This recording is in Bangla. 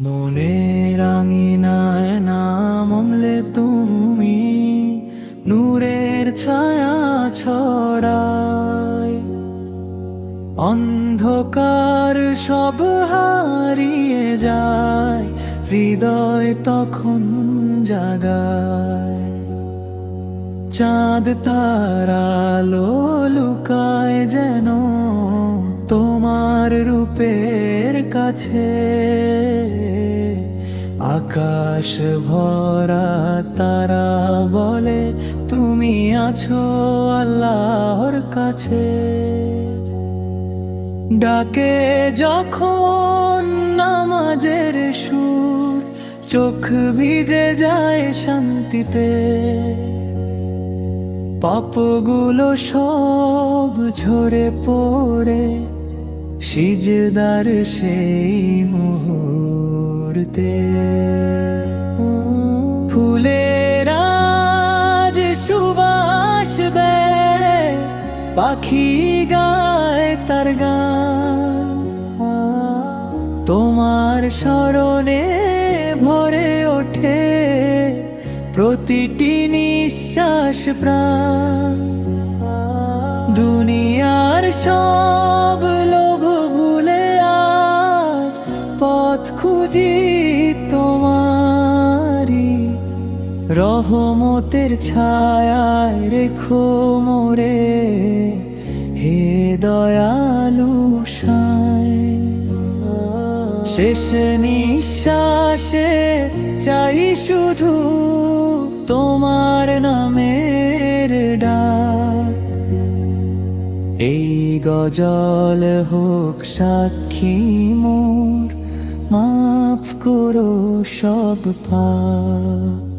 মনে রাঙিনায় নামলে তুমি, নূরের ছায়া ছড়ায়। অন্ধকার সব হারিয়ে যায়, হৃদয় তখন জাগায়। চাঁদ তারালো লুকায় যেন তোমার রূপের কাছে আকাশ ভরা তারা বলে, তুমি আছো আল্লাহর কাছে। ডাকে যখন নামাজের সুর, চোখ ভিজে যায় শান্তিতে। পাপগুলো সব ঝরে পড়ে সিজদার সেই মুহূর্তে। ফুলেরা যে সুবাস দেয় পাখি গায় তার গান। তোমার স্মরণে ভরে ওঠে প্রতিটি নিঃশ্বাস প্রাণ। দুনিয়ার সব পথ খুঁজি তোমারি। রহমতের ছায়ায় রেখো মোরে, হে দয়ালু শেষ নিঃশ্বাসে চাই শুধু তোমার নামের ডাক। এই গজল হোক সাক্ষী মোর মাফ করো সব পাপ।